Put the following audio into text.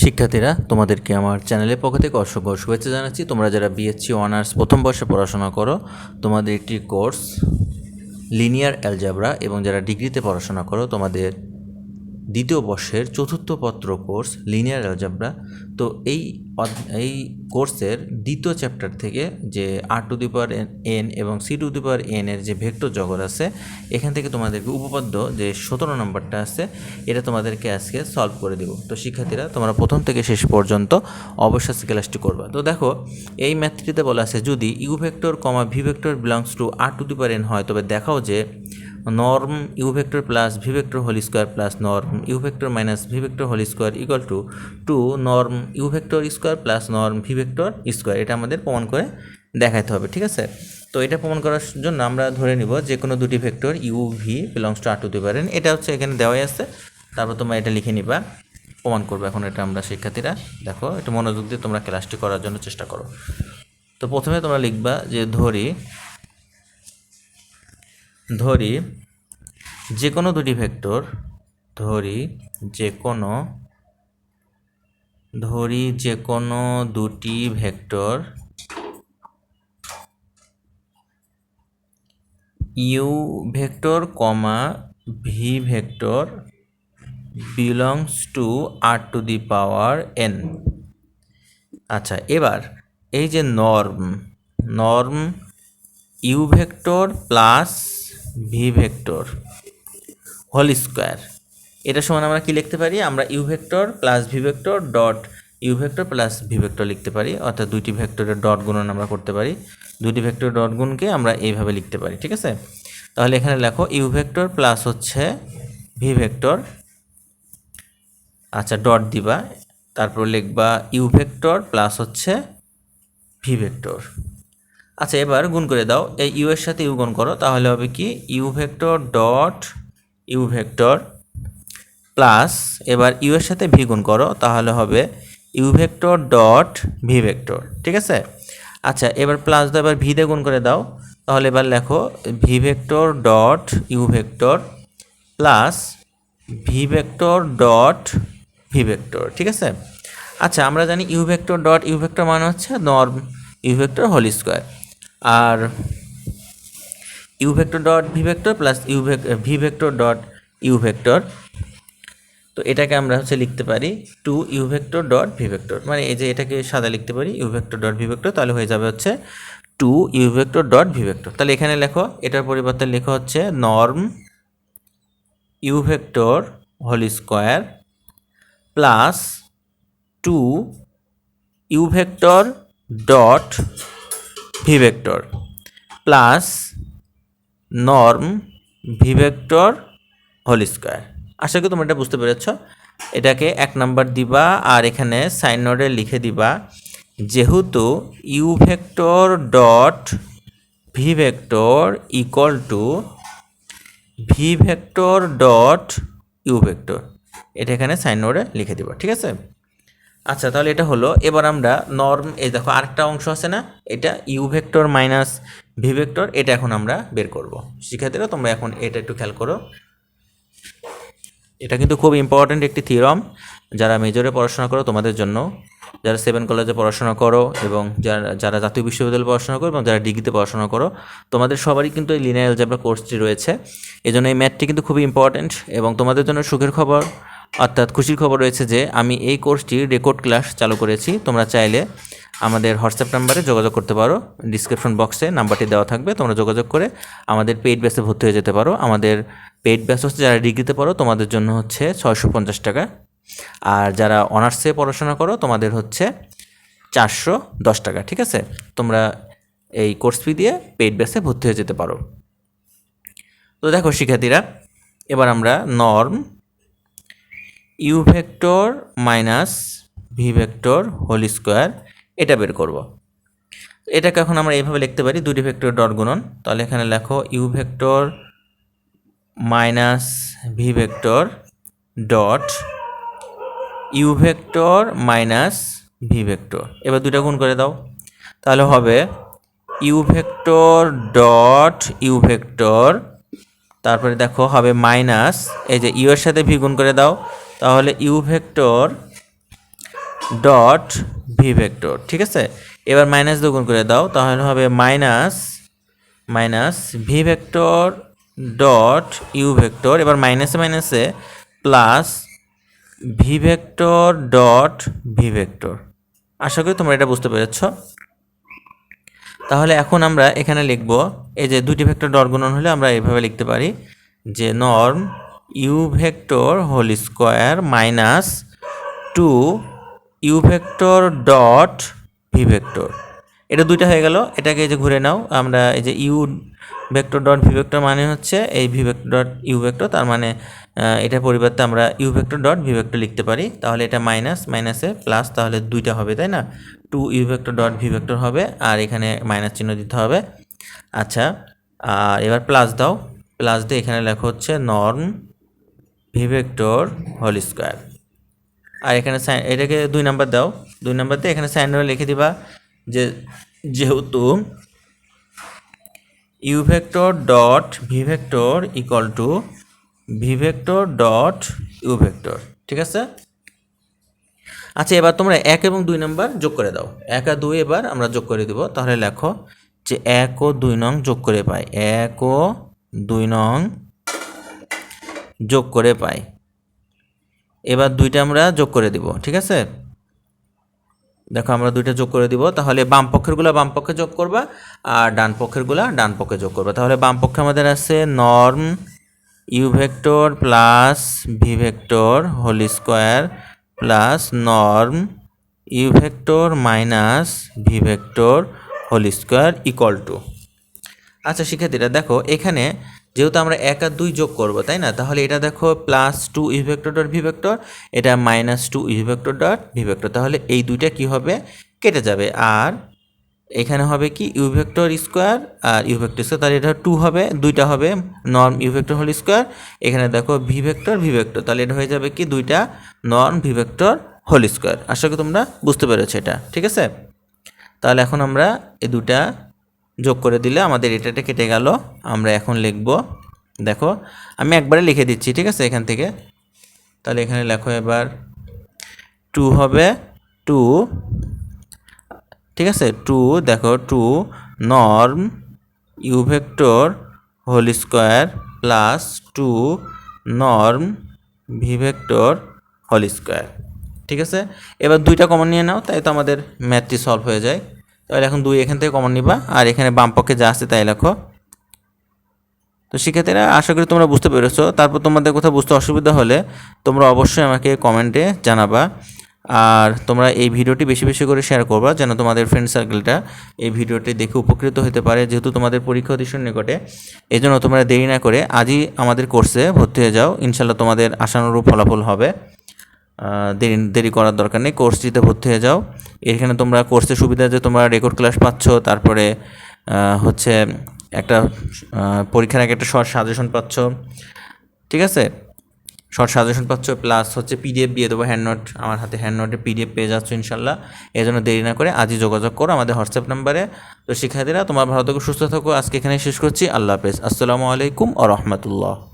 শিক্ষার্থীরা, তোমাদেরকে আমার চ্যানেলের পক্ষ থেকে অসংখ্য শুভেচ্ছা জানাচ্ছি। তোমরা যারা বিএসসি অনার্স প্রথম বর্ষে পড়াশোনা করো, তোমাদের একটি কোর্স লিনিয়ার অ্যালজাবরা এবং যারা ডিগ্রিতে পড়াশোনা করো, তোমাদের দ্বিতীয় বর্ষের চতুর্থ পত্র কোর্স লিনিয়ার অ্যালজাবরা তো এই এই কোর্সের দ্বিতীয় চ্যাপ্টার থেকে যে R to the power n এবং C to the power n এর যে ভেক্টর জগৎ আছে, এখান থেকে তোমাদেরকে উপপাদ্য যে সতেরো নম্বরটা আছে, এটা তোমাদেরকে আজকে সলভ করে দেবো। তো শিক্ষার্থীরা, তোমরা প্রথম থেকে শেষ পর্যন্ত অবশ্যই ক্লাসটি করবা। তো দেখো, এই ম্যাথটিতে বলা আছে, যদি u vector comma v vector belongs to R to the power n হয়, তবে দেখাও যে norm u vector plus v vector whole square plus norm u vector minus v vector whole square equal to two norm u vector square plus norm v vector square, এটা আমাদের প্রমাণ করে দেখাতে হবে, ঠিক আছে? তো এটা প্রমাণ করার জন্য আমরা ধরে নিব যে কোনো দুটি vector u v belongs to R to পারেন। এটা হচ্ছে এখানে দেওয়াই আছে, তারপর তোমরা এটা লিখে নিবা। প্রমাণ করব এখন এটা আমরা শিক্ষার্থীরা। দেখো একটু মনোযোগ দিয়ে তোমরা ক্লাসটি করার জন্য চেষ্টা করো। তো প্রথমে তোমরা লিখবা যে ধরি ধরি যে কোনো দুটি ভেক্টর, ধরি যে কোনো ধরি যে কোনো দুটি vector u vector comma v vector belongs to R to the power n. আচ্ছা এবার এই যে norm norm u vector plus v vector whole square. এটা সমান আমরা কি লিখতে পারি? আমরা u vector plus v vector dot u vector plus v vector লিখতে পারি। অর্থাৎ দুইটি ভেক্টরের ডট গুণন আমরা করতে পারি। দুইটি ভেক্টর ডট গুণকে আমরা এইভাবে লিখতে পারি, ঠিক আছে? তাহলে এখানে লেখো ইউ ভেক্টর প্লাস হচ্ছে ভি ভেক্টর আচ্ছা ডট দিবা। তারপর লিখবা ইউ ভেক্টর প্লাস হচ্ছে ভি ভেক্টর আচ্ছা এবার গুণ করে দাও। এই ইউ এর সাথে ইউ গুণ করো, তাহলে হবে কি? U vector dot u vector plus এবার ইউ এর সাথে ভি গুণ করো, তাহলে হবে u vector dot v vector, ঠিক আছে? আচ্ছা এবার প্লাস দাও, এবার ভি দিয়ে গুণ করে দাও, তাহলে এবার লেখো v vector dot u vector plus v vector dot v vector, ঠিক আছে? আচ্ছা আমরা জানি u vector dot u vector মানে হচ্ছে norm, u vector whole square, আর u vector dot v vector plus u v vector dot u vector তো এটাকে আমরা হচ্ছে লিখতে পারি two u vector dot v vector মানে এই যে এটাকে সাদা লিখতে পারি u vector dot v vector তাহলে হয়ে যাবে হচ্ছে two u vector dot v vector তাহলে এখানে লেখো, এটার পরিবর্তে লেখা হচ্ছে norm u vector whole square plus two u vector dot v vector plus norm v vector whole square আশা করি তোমরা এটা বুঝতে পেরেছ। এটাকে এক নাম্বার দিবা আর এখানে সাইন নোডে লিখে দিবা, যেহেতু u vector dot v vector equal to v vector dot u vector এটা এখানে সাইন নোডে লিখে দিবা, ঠিক আছে? আচ্ছা তাহলে এটা হলো। এবার আমরা নর্ম এই দেখো আরেকটা অংশ আছে না? এটা u vector minus v vector এটা এখন আমরা বের করব। শিক্ষার্থীরা, তোমরা এখন এটা একটু খেয়াল করো। এটা কিন্তু খুব ইম্পর্ট্যান্ট একটি থিওরাম যারা মেজরে পড়াশোনা করো তোমাদের জন্য। যারা সেভেন কলেজে পড়াশোনা করো এবং যারা যারা জাতীয় বিশ্ববিদ্যালয়ে পড়াশোনা করো এবং যারা ডিগ্রিতে পড়াশোনা করো, তোমাদের সবারই কিন্তু এই লিনিয়ার অ্যালজেব্রা কোর্সটি রয়েছে। এই জন্য এই ম্যাথটি কিন্তু খুবই ইম্পর্ট্যান্ট এবং তোমাদের জন্য সুখের খবর, অর্থাৎ খুশির খবর রয়েছে যে আমি এই কোর্সটি রেকর্ড ক্লাস চালু করেছি। তোমরা চাইলে আমাদের হোয়াটসঅ্যাপ নাম্বারে যোগাযোগ করতে পারো। ডিসক্রিপশন বক্সে নাম্বারটি দেওয়া থাকবে। তোমরা যোগাযোগ করে আমাদের পেইড ব্যাচে ভর্তি হয়ে যেতে পারো। আমাদের পেইড ব্যাচ হচ্ছে যারা ডিগ্রিতে পড়ো, তোমাদের জন্য হচ্ছে ছয়শো পঞ্চাশ টাকা। আর যারা অনার্সে পড়াশোনা করো, তোমাদের হচ্ছে চারশো দশ টাকা, ঠিক আছে? তোমরা এই কোর্স ফি দিয়ে পেইড ব্যাচে ভর্তি হয়ে যেতে পারো। তো দেখো শিক্ষার্থীরা, এবার আমরা norm u vector minus v vector whole square এটা বের করব। এটাকে এখন আমরা এইভাবে লিখতে পারি, দুটি ভেক্টর ডট গুণন। তাহলে এখানে লেখো u vector minus v vector dot u vector minus v vector. এবার দুটা গুণ করে দাও। তাহলে হবে u vector dot u vector, তারপরে দেখো হবে মাইনাস, এই যে ইউ এর সাথে ভি গুণ করে দাও। তাহলে u vector dot v vector ঠিক আছে? এবার মাইনাস দিয়ে গুণ করে দাও, তাহলে হবে minus minus v vector dot u vector এবার মাইনাসে মাইনাসে plus v vector dot v vector আশা করি তোমরা এটা বুঝতে পেরেছ। তাহলে এখন আমরা এখানে লিখব, এই যে দুটি ভেক্টর ডট গুণন হলে আমরা এইভাবে লিখতে পারি যে norm u vector whole square minus two u vector dot v vector এটা দুইটা হয়ে গেল, এটাকে এই যে ঘুরে নাও, আমরা এই যে u vector dot v vector মানে হচ্ছে এই v vector dot u vector তার মানে এটার পরিবর্তে আমরা u vector dot v vector লিখতে পারি, তাহলে এটা মাইনাস মাইনাসে প্লাস তাহলে দুইটা হবে, তাই না? Two u vector dot v vector হবে, আর এখানে মাইনাস চিহ্ন দিতে হবে। আচ্ছা আর এবার প্লাস দাও প্লাস দিয়ে এখানে লেখা হচ্ছে norm v vector whole square আর এখানে এটাকে দুই নাম্বার দাও। দুই নাম্বার দিয়ে এখানে সাইন লিখে দিবা যে, যেহেতু u vector dot v vector equal to v vector dot u vector ঠিক আছে? আচ্ছা এবার তোমরা এক এবং দুই নাম্বার যোগ করে দাও। এক আর দুই এবার আমরা যোগ করে দিব। তাহলে লেখো যে এক ও দুই নং যোগ করে পাই। এক ও দুই নং যোগ করে পাই। এবার দুইটা আমরা যোগ করে দিব, ঠিক আছে? দেখো আমরা দুইটা যোগ করে দিব, তাহলে বাম পক্ষেরগুলো বাম পক্ষে যোগ করবা আর ডান পক্ষেরগুলো ডান পক্ষে যোগ করবা। তাহলে বাম পক্ষে আমাদের আছে norm u vector plus v vector whole square plus norm u vector minus v vector whole square equal to আচ্ছা শিক্ষার্থীরা, দেখো এখানে যেহেতু আমরা এক আর দুই যোগ করব, তাই না? তাহলে এটা দেখো plus two u vector dot v vector এটা minus two u vector dot v vector তাহলে এই দুইটা কি হবে? কেটে যাবে। আর এখানে হবে কি? ইউ ভেক্টর স্কোয়ার আর ইউ ভেক্টর স্কোয়ার তাহলে এটা টু হবে, দুইটা হবে norm u vector whole square এখানে দেখো ভি ভেক্টর ভি ভেক্টর তাহলে এটা হয়ে যাবে কি? দুইটা norm v vector whole square আশা করি তোমরা বুঝতে পেরেছ এটা, ঠিক আছে? তাহলে এখন আমরা এই দুটা যোগ করে দিলে আমাদের এটাটা কেটে গেল। আমরা এখন লিখব, দেখো, আমি একবারে লিখে দিচ্ছি, ঠিক আছে, এখান থেকে। তাহলে এখানে লেখো এবার, টু হবে টু, ঠিক আছে, টু, দেখো, two, norm, u vector, whole square, plus two, norm, v vector, whole square, ঠিক আছে। এবার দুইটা কমন নিয়ে নাও, তাই তো আমাদের ম্যাথটি সলভ হয়ে যায়। তাহলে এখন দুই এখান থেকে কমন নিবা, আর এখানে বাম পক্ষে যা আছে তাই লেখো। তো শিক্ষার্থীরা, আশা করি তোমরা বুঝতে পেরেছ। তারপর তোমাদের কোথাও বুঝতে অসুবিধা হলে তোমরা অবশ্যই আমাকে কমেন্টে জানাবা। আর তোমরা এই ভিডিওটি বেশি বেশি করে শেয়ার করবা, যেন তোমাদের ফ্রেন্ড সার্কেলটা এই ভিডিওটি দেখে উপকৃত হতে পারে, যেহেতু তোমাদের পরীক্ষা অতিশয় নিকটে। এই জন্য তোমরা দেরি না করে আজই আমাদের কোর্সে ভর্তি হয়ে যাও। ইনশাল্লাহ তোমাদের আশানুরূপ ফলাফল হবে। দেরি দেরি করার দরকার নেই কোর্সটিতে ভর্তি হয়ে যাও। এখানে তোমরা কোর্সের সুবিধা যে তোমরা রেকর্ড ক্লাস পাচ্ছ, তারপরে হচ্ছে একটা পরীক্ষার আগে একটা শর্ট সাজেশন পাচ্ছ, ঠিক আছে? শর্ট সাজেশন পাচ্ছ প্লাস হচ্ছে পিডিএফ দিয়ে দেবো হ্যান্ড নোট আমার হাতে হ্যান্ড নোটে পিডিএফ পেয়ে যাচ্ছ, ইনশাল্লাহ। এই জন্য দেরি না করে আজই যোগাযোগ করো আমাদের হোয়াটসঅ্যাপ নাম্বারে তো শিক্ষার্থীরা, তোমার ভালো থাকো, সুস্থ থাকো। আজকে এখানে শেষ করছি। আল্লাহ হাফেজ। আসসালামু আলাইকুম ও রহমতুল্লাহ।